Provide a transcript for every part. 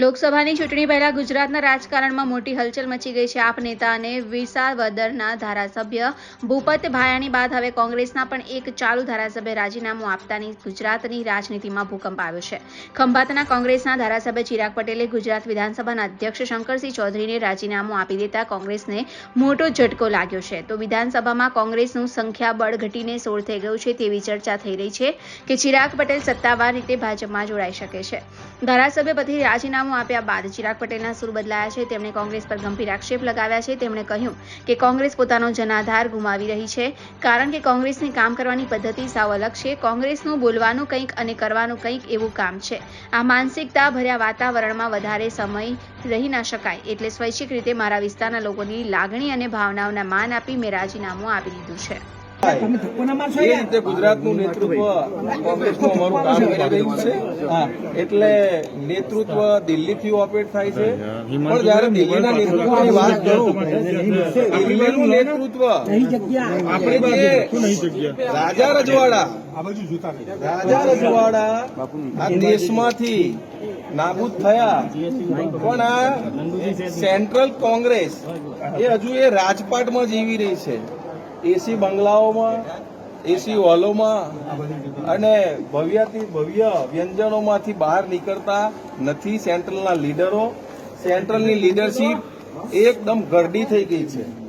લોકસભાની ચૂંટણી પહેલા ગુજરાતના રાજકારણમાં મોટી હલચલ મચી ગઈ છે. આપ નેતા અને વિસાવદરના ધારાસભ્ય ભૂપત ભાયાણી બાદ હવે કોંગ્રેસના પણ એક ચાલુ ધારાસભ્ય રાજીનામું આપતાની ગુજરાતની રાજનીતિમાં ભૂકંપ આવ્યો છે. ખંભાતના કોંગ્રેસના ધારાસભ્ય ચિરાગ પટેલે ગુજરાત વિધાનસભાના અધ્યક્ષ શંકરસિંહ ચૌધરીને રાજીનામું આપી દેતા કોંગ્રેસને મોટો ઝટકો લાગ્યો છે. તો વિધાનસભામાં કોંગ્રેસનું સંખ્યાબળ ઘટીને સોળ થઈ ગયું છે તેવી ચર્ચા થઈ રહી છે કે ચિરાગ પટેલ સત્તાવાર રીતે ભાજપમાં જોડાઈ શકે છે. ધારાસભ્ય પછી રાજીનામું આપ્યા બાદ ચિરાગ પટેલના સૂર બદલાયા છે. તેમણે કોંગ્રેસ પર ગંભીર આક્ષેપ લગાવ્યા છે. તેમણે કહ્યું કે કોંગ્રેસ પોતાનો જનાધાર ગુમાવી રહી છે. કારણ કે કોંગ્રેસની કામ કરવાની પદ્ધતિ સાવ અલગ છે. કોંગ્રેસનું બોલવાનું કંઈક અને કરવાનું કંઈક એવું કામ છે. આ માનસિકતા ભર્યા વાતાવરણમાં વધારે સમય રહી ના શકાય એટલે સ્વૈચ્છિક રીતે મારા વિસ્તારના લોકોની લાગણી અને ભાવનાઓના માન આપી મેં રાજીનામું આપી દીધું છે. એ રીતે ગુજરાતનું નેતૃત્વ કોંગ્રેસનું અમારું કામ કરી રહ્યું છે. એટલે નેતૃત્વ દિલ્હીથી ઓપરેટ થાય છે. પણ જયારે દિલ્હીના નેતૃત્વની વાત કરું દિલ્હીનું નેતૃત્વ. આપણે જે રાજા રજવાડા. રાજા રજવાડા આ દેશમાંથી નાબૂદ થયા. પણ આ સેન્ટ્રલ કોંગ્રેસ એ હજુ એ રાજપાટમાં જીવી રહી છે. એસી બંગલાઓમાં એસી હોલોમાં અને ભવ્યથી ભવ્ય વ્યંજનોમાંથી બહાર નીકળતા નથી સેન્ટ્રલના લીડરો. સેન્ટ્રલની લીડરશીપ એકદમ ગરડી થઈ ગઈ છે.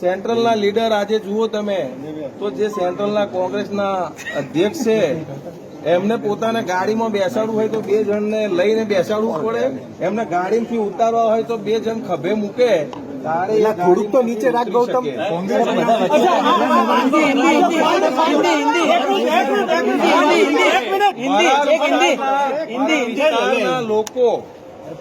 સેન્ટ્રલના લીડર આજે જુઓ તમે, તો જે સેન્ટ્રલના કોંગ્રેસના અધ્યક્ષ છે, એમને પોતાને ગાડીમાં બેસાડવું હોય તો બે જણને લઈને બેસાડવું પડે. એમને ગાડીમાંથી ઉતારવા હોય તો બે જણ ખભે મૂકે. તારે એ થોડુંક તો નીચે રાખ ગૌતમ. લોકો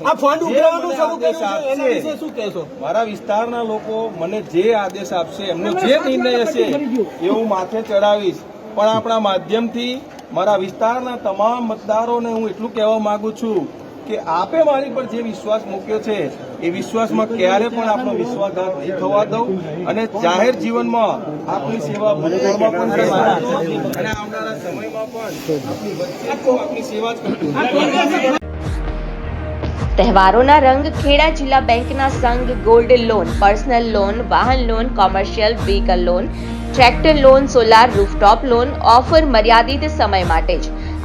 આ ફંડ ઉઘરાવવાનું શરૂ કર્યું એના વિશે શું કહેશો? મારા વિસ્તારના લોકો મને જે આદેશ આપશે એમનો જે નિર્ણય હશે એ હું માથે ચડાવીશ. પણ આપણા માધ્યમથી મારા વિસ્તારના તમામ મતદારોને હું એટલું કહેવા માંગુ છું કે આપે મારી પર જે વિશ્વાસ મૂક્યો છે એ વિશ્વાસમાં ક્યારે પણ આપણો વિશ્વાસઘાત નહીં થવા દઉં. અને જાહેર જીવનમાં આપની સેવા ભૂતકાળમાં પણ અને આવનારા સમયમાં પણ આપની વચ્ચે આપની સેવા જ કરતો તહેવારોના રંગ ખેડા જિલ્લા બેંકના સંઘ ગોલ્ડ લોન પર્સનલ લોન વાહન loan commercial vehicle loan tractor loan solar rooftop loan offer મર્યાદિત સમય માટે જ.